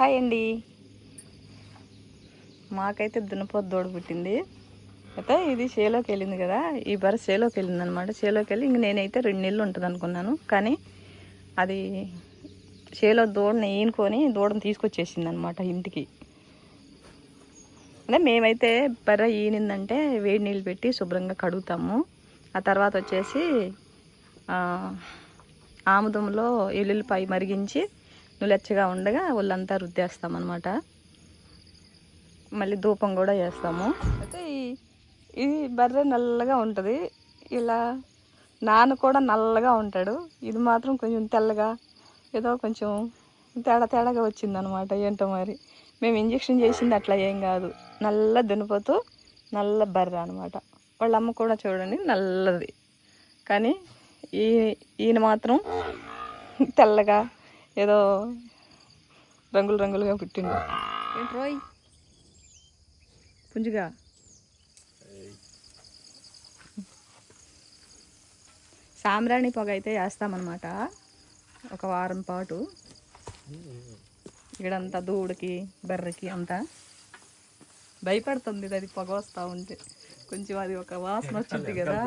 Hi అండి. మాకైతే దున్నపోతు దూడ పుట్టింది. అయితే ఇది షేలోకి వెళ్ళింది కదా ఈ బర షేలోకి వెళ్ళింది అనమాట షేలోకి వెళ్ళి ఇంక నేనైతే రెండు నెలలు ఉంటుంది అనుకున్నాను. కానీ అది షేలో దూడని ఈనుకొని దూడని తీసుకొచ్చేసింది అనమాట ఇంటికి. అంటే మేమైతే బర్ర ఈనిందంటే వేడి నీళ్ళు పెట్టి శుభ్రంగా కడుగుతాము. ఆ తర్వాత వచ్చేసి ఆముదంలో ఎల్లుల్లిపాయ మరిగించి నులెచ్చగా ఉండగా ఒళ్ళంతా రుద్దేస్తాం అనమాట మళ్ళీ ధూపం కూడా చేస్తాము అయితే ఇది బర్రె నల్లగా ఉంటుంది. ఇలా నాన్న కూడా నల్లగా ఉంటాడు. ఇది మాత్రం కొంచెం తెల్లగా ఏదో కొంచెం తేడా తేడాగా వచ్చిందనమాట ఏంటో మరి. మేము ఇంజక్షన్ చేసింది అట్లా ఏం కాదు. నల్ల దునిపోతూ నల్ల బర్రె అనమాట వాళ్ళ అమ్మ కూడా చూడండి నల్లది. కానీ ఈ ఈయన మాత్రం తెల్లగా ఏదో రంగులు రంగులుగా పుట్టిండు. ఏంటి రోయ్? పుంజుగా? సాంబ్రాణి పొగ అయితే వేస్తామన్నమాట. ఒక వారం పాటు. ఇక్కడంతా దూడకి బర్రెకి అంతా భయపడుతుంది అది పొగ వస్తూ ఉంటే. కొంచెం అది ఒక వాసన వచ్చింది కదా.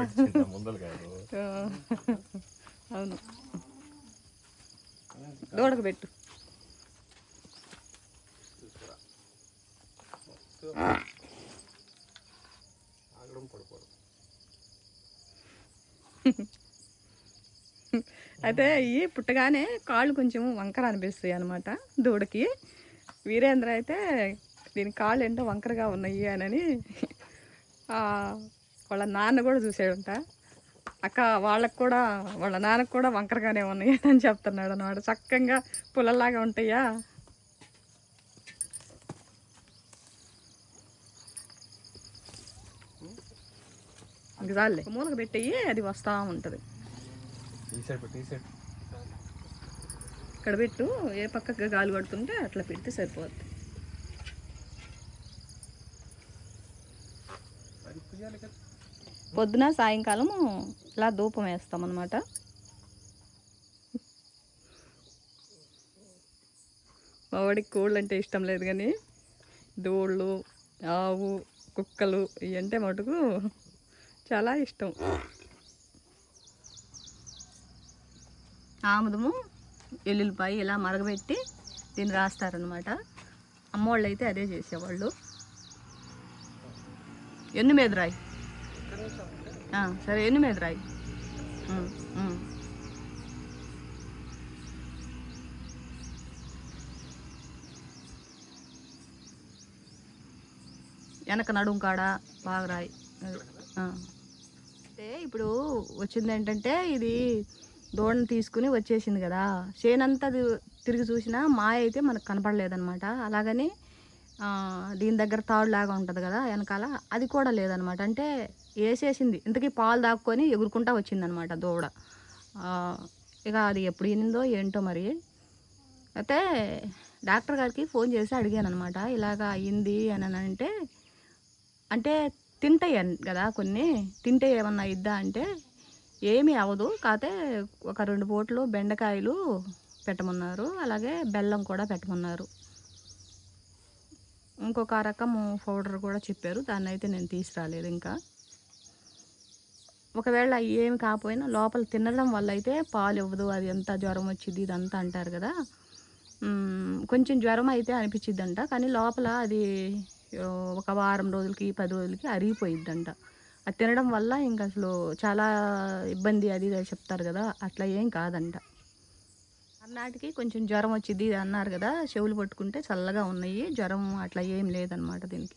అవును. దూడకు పెట్టు అయితే ఇవి పుట్టగానే కాళ్ళు కొంచెం వంకర అనిపిస్తాయి అనమాట దూడకి. వీరేంద్ర అయితే దీని కాళ్ళు ఏంటో వంకరగా ఉన్నాయి అని వాళ్ళ నాన్న కూడా చూసాడంట అక్క వాళ్ళకు కూడా వాళ్ళ నాన్నకు కూడా వంకరగానే ఉన్నాయి అని చెప్తున్నాడు అనమాట చక్కగా పుల్లలాగా ఉంటాయా? చాలే మూలక పెట్టేయి అది వస్తూ ఉంటుంది. ఇక్కడ పెట్టు ఏ పక్కకి గాలి పడుతుంటే అట్లా పెడితే సరిపోద్ది. అది పొద్దున సాయంకాలము ఇలా ధూపం వేస్తాం అనమాట మా వాడికి కోళ్ళు అంటే ఇష్టం లేదు కానీ దూళ్ళు ఆవు కుక్కలు ఇవి అంటే మటుకు చాలా ఇష్టం. ఆముదము ఎల్లుల్లిపాయ ఇలా మరగబెట్టి దీన్ని రాస్తారనమాట అమ్మోళ్ళు అయితే అదే చేసేవాళ్ళు. ఎన్ని మీద రాయి సరే ఎన్ని మీద రాయి వెనక నడుం కాడ బాగా రాయి. అంటే ఇప్పుడు వచ్చింది ఏంటంటే ఇది దూడని తీసుకుని వచ్చేసింది కదా. చేనంతా అది తిరిగి చూసినా మాయ అయితే మనకు కనపడలేదనమాట అలాగని దీని దగ్గర తాడు లాగా ఉంటుంది కదా వెనకాల అది కూడా లేదనమాట. అంటే వేసేసింది ఇంతకీ పాలు దాక్కొని ఎగురుకుంటా వచ్చిందనమాట దూడ. ఇక అది ఎప్పుడు ఈనిందో ఏంటో మరి. అయితే డాక్టర్ గారికి ఫోన్ చేసి అడిగాను అనమాట ఇలాగా అయ్యింది అని అంటే అంటే తింటాయి కదా కొన్ని తింటే ఏమన్నా ఇద్దా అంటే ఏమీ అవ్వదు కాకపోతే ఒక రెండు పూటలు బెండకాయలు పెట్టమన్నారు. అలాగే బెల్లం కూడా పెట్టమన్నారు. ఇంకొక రకం పౌడర్ కూడా చెప్పారు. దాన్ని అయితే నేను తీసుకురాలేదు ఇంకా. ఒకవేళ ఏమి కాకపోయినా లోపల తినడం వల్ల అయితే పాలు ఇవ్వదు. అది ఎంత జ్వరం వచ్చింది ఇదంతా అంటారు కదా. కొంచెం జ్వరం అయితే అనిపించిద్దంట. కానీ లోపల అది ఒక వారం రోజులకి పది రోజులకి అరిగిపోయిద్దంట. అది తినడం వల్ల ఇంకా అసలు చాలా ఇబ్బంది అది చెప్తారు కదా. అట్లా ఏం కాదంట. నాటికి కొంచెం జ్వరం వచ్చింది ఇది అన్నారు కదా చెవులు పట్టుకుంటే చల్లగా ఉన్నాయి జ్వరం అట్లా ఏం లేదనమాట దీనికి.